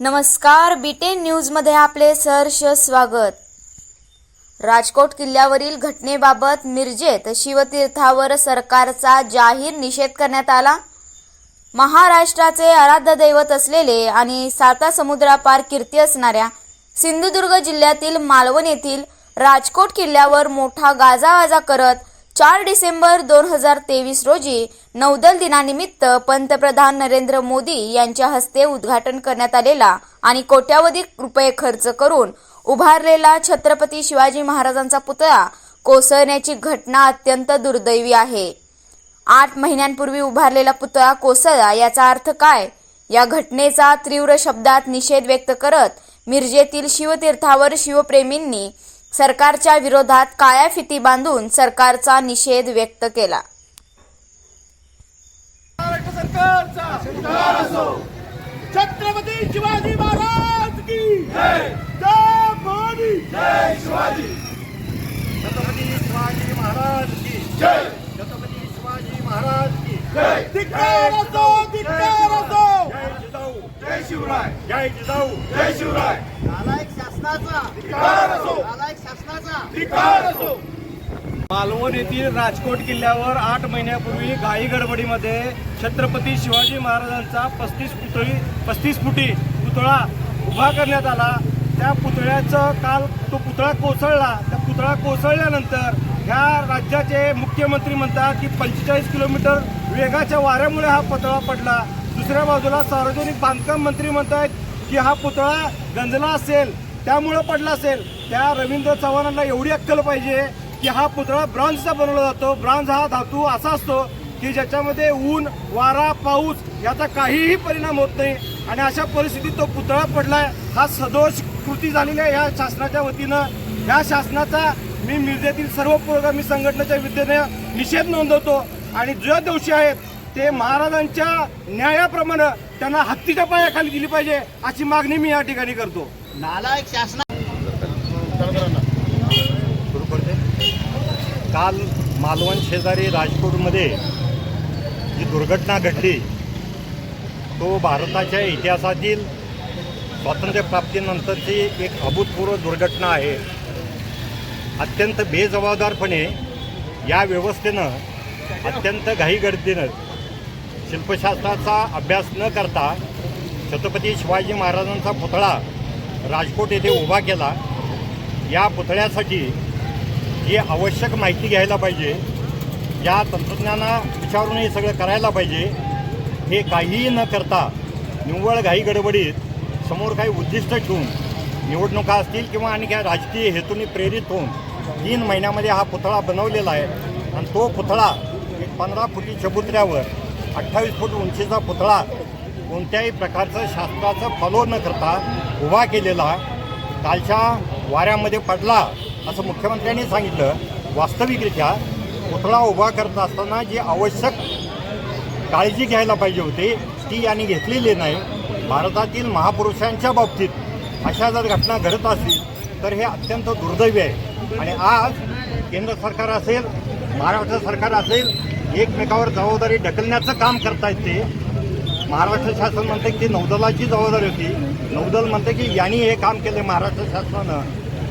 नमस्कार बीटेन न्यूजमध्ये आपले सहर्ष स्वागत. राजकोट किल्ल्यावरील घटनेबाबत मिरजेत शिवतीर्थावर सरकारचा जाहीर निषेध करण्यात आला. महाराष्ट्राचे आराध्य दैवत असलेले आणि साता समुद्रापार कीर्ती असणाऱ्या सिंधुदुर्ग जिल्ह्यातील मालवण येथील राजकोट किल्ल्यावर मोठा गाजावाजा करत चार डिसेंबर दोन हजार तेवीस रोजी नौदल दिनानिमित्त पंतप्रधान नरेंद्र मोदी यांच्या हस्ते उद्घाटन करण्यात आलेला आणि कोट्यावधी रुपये खर्च करून उभारलेला छत्रपती शिवाजी महाराजांचा पुतळा कोसळण्याची घटना अत्यंत दुर्दैवी आहे. आठ महिन्यांपूर्वी उभारलेला पुतळा कोसळला याचा अर्थ काय? या घटनेचा तीव्र शब्दात निषेध व्यक्त करत मिरजेतील शिवतीर्थावर शिवप्रेमींनी सरकारच्या विरोधात काळ्या फिती बांधून सरकारचा निषेध व्यक्त केला. महाराष्ट्र सरकारचा सरकार असो. छत्रपती शिवाजी महाराज की जय. जय भवानी. जय शिवाजी. छत्रपती शिवाजी महाराज की जय. छत्रपती शिवाजी महाराज की जय. धिक्कार असो धिक्कार असो. जय जिजाऊ. जय शिवराय. जय जिजाऊ. जय शिवराय. शासनाचा. नालायक शासनाचा. मालवण येथील राजकोट किल्ल्यावर आठ महिन्यापूर्वी घाई गडबडीमध्ये छत्रपती शिवाजी महाराजांचा पस्तीस पुतळी पस्तीस फुटी पुतळा उभा करण्यात आला. त्या पुतळ्याचं काल तो पुतळा कोसळला. त्या पुतळा कोसळल्यानंतर ह्या राज्याचे मुख्यमंत्री म्हणतात की पंचेचाळीस किलोमीटर वेगाच्या वाऱ्यामुळे हा पुतळा पडला. दुसऱ्या बाजूला सार्वजनिक बांधकाम मंत्री म्हणतात की हा पुतळा गंजला असेल. त्यामुळं पडला असेल. त्या रवींद्र चव्हाणांना एवढी अक्कल पाहिजे की हा पुतळा ब्रॉन्झचा बनवला जातो. ब्रॉन्झ हा धातू असा असतो की ज्याच्यामध्ये ऊन वारा पाऊस याचा काहीही परिणाम होत नाही. आणि अशा परिस्थितीत तो पुतळा पडलाय हा सदोष कृती झालेली आहे या शासनाच्या वतीनं. या शासनाचा मी मिरजेतील सर्व पुरोगामी संघटनेच्या विद्येने निषेध नोंदवतो. आणि जे दोषी आहेत ते महाराजांच्या न्यायाप्रमाणे त्यांना हत्तीच्या पायाखाली दिली पाहिजे अशी मागणी मी या ठिकाणी करतो. नालायक शासना काल मालवण शेजारी राजकोटमध्ये जी दुर्घटना घडली तो भारताच्या इतिहासातील स्वातंत्र्यप्राप्तीनंतरची एक अभूतपूर्व दुर्घटना आहे. अत्यंत बेजबाबदारपणे या व्यवस्थेनं अत्यंत घाईगर्दीनं शिल्पशास्त्राचा अभ्यास न करता छत्रपती शिवाजी महाराजांचा पुतळा राजकोट येथे उभा केला या पुतळ्यासाठी जी आवश्यक माहिती घ्यायला पाहिजे या तंत्रज्ञाना विचारून हे सगळं करायला पाहिजे हे काहीही न करता निव्वळ घाई गडबडीत समोर काही उद्दिष्ट ठेवून निवडणुका असतील किंवा आणि काय राजकीय हेतूने प्रेरित होऊन तीन महिन्यामध्ये हा पुतळा बनवलेला आहे. आणि तो पुतळा एक पंधरा फुटी चबुतऱ्यावर अठ्ठावीस फूट उंचीचा पुतळा कोणत्याही प्रकारचं शास्त्राचं फॉलो न करता उभा केलेला कालच्या वाऱ्यामध्ये पडला असं मुख्यमंत्र्यांनी सांगितलं. वास्तविकरित्या पुतळा उभा करत असताना जी आवश्यक काळजी घ्यायला पाहिजे होती ती यांनी घेतलेली नाही. भारतातील महापुरुषांच्या बाबतीत अशा जर घटना घडत असतील तर हे अत्यंत दुर्दैवी आहे. आणि आज केंद्र सरकार असेल महाराष्ट्र सरकार असेल एकमेकावर जबाबदारी ढकलण्याचं काम करतायत ते महाराष्ट्र शासन म्हणते की नौदलाची जबाबदारी होती. नौदल म्हणते की यांनी हे काम केले महाराष्ट्र शासनानं.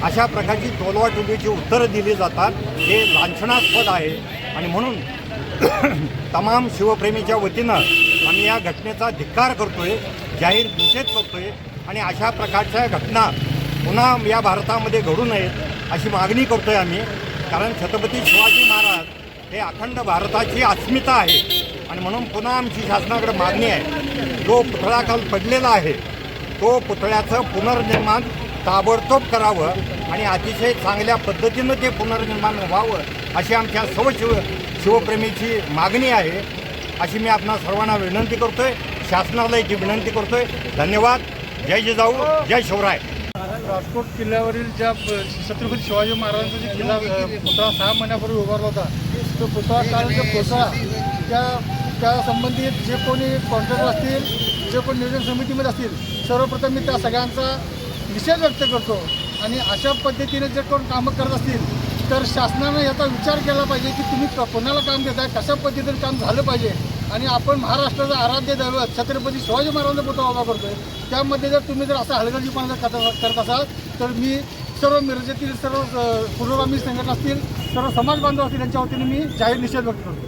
अशा प्रकारची टोलवाटोलीची उत्तरं दिली जातात. हे लांछनास्पद आहे. आणि म्हणून तमाम शिवप्रेमीच्या वतीनं आम्ही या घटनेचा धिक्कार करतोय जाहीर निषेध करतोय आणि अशा प्रकारच्या घटना पुन्हा या भारतामध्ये घडू नयेत अशी मागणी करतोय आम्ही. कारण छत्रपती शिवाजी महाराज हे अखंड भारताची अस्मिता आहे. आणि म्हणून पुन्हा आमची शासनाकडे मागणी आहे. जो पुतळा काल पडलेला आहे तो पुतळ्याचं पुनर्निर्माण ताबडतोब करावं आणि अतिशय चांगल्या पद्धतीनं ते पुनर्निर्माण व्हावं अशी आमच्या सर्व शिव शिवप्रेमीची मागणी आहे. अशी मी आपणा सर्वांना विनंती करतो शासनाला याची विनंती करतोय. धन्यवाद. जय जिजाऊ. जय शिवराय. राजकोट किल्ल्यावरील ज्या छत्रपती शिवाजी महाराजांचा जे किल्ला पुतळा सहा महिन्यापूर्वी उभारला होता तो पुतळा काल पुतळा त्या त्या संबंधित जे कोणी कॉन्ट्रॅक्टर असतील जे कोणी नियोजन समितीमध्ये असतील सर्वप्रथम मी त्या सगळ्यांचा निषेध व्यक्त करतो. आणि अशा पद्धतीने जे कोण कामं करत असतील तर शासनानं याचा विचार केला पाहिजे की तुम्ही क- कोणाला काम देताय कशा पद्धतीने काम झालं पाहिजे. आणि आपण महाराष्ट्राचं आराध्य दैवत छत्रपती शिवाजी महाराजांचा पुतळा उभा करतोय. त्यामध्ये जर तुम्ही जर असं हलगर्जीपणा जर करत करत असाल तर मी सर्व मिरजेतील सर्व पूर्वगामी संघटना असतील सर्व समाज बांधव असतील यांच्या वतीने मी जाहीर निषेध व्यक्त करतो.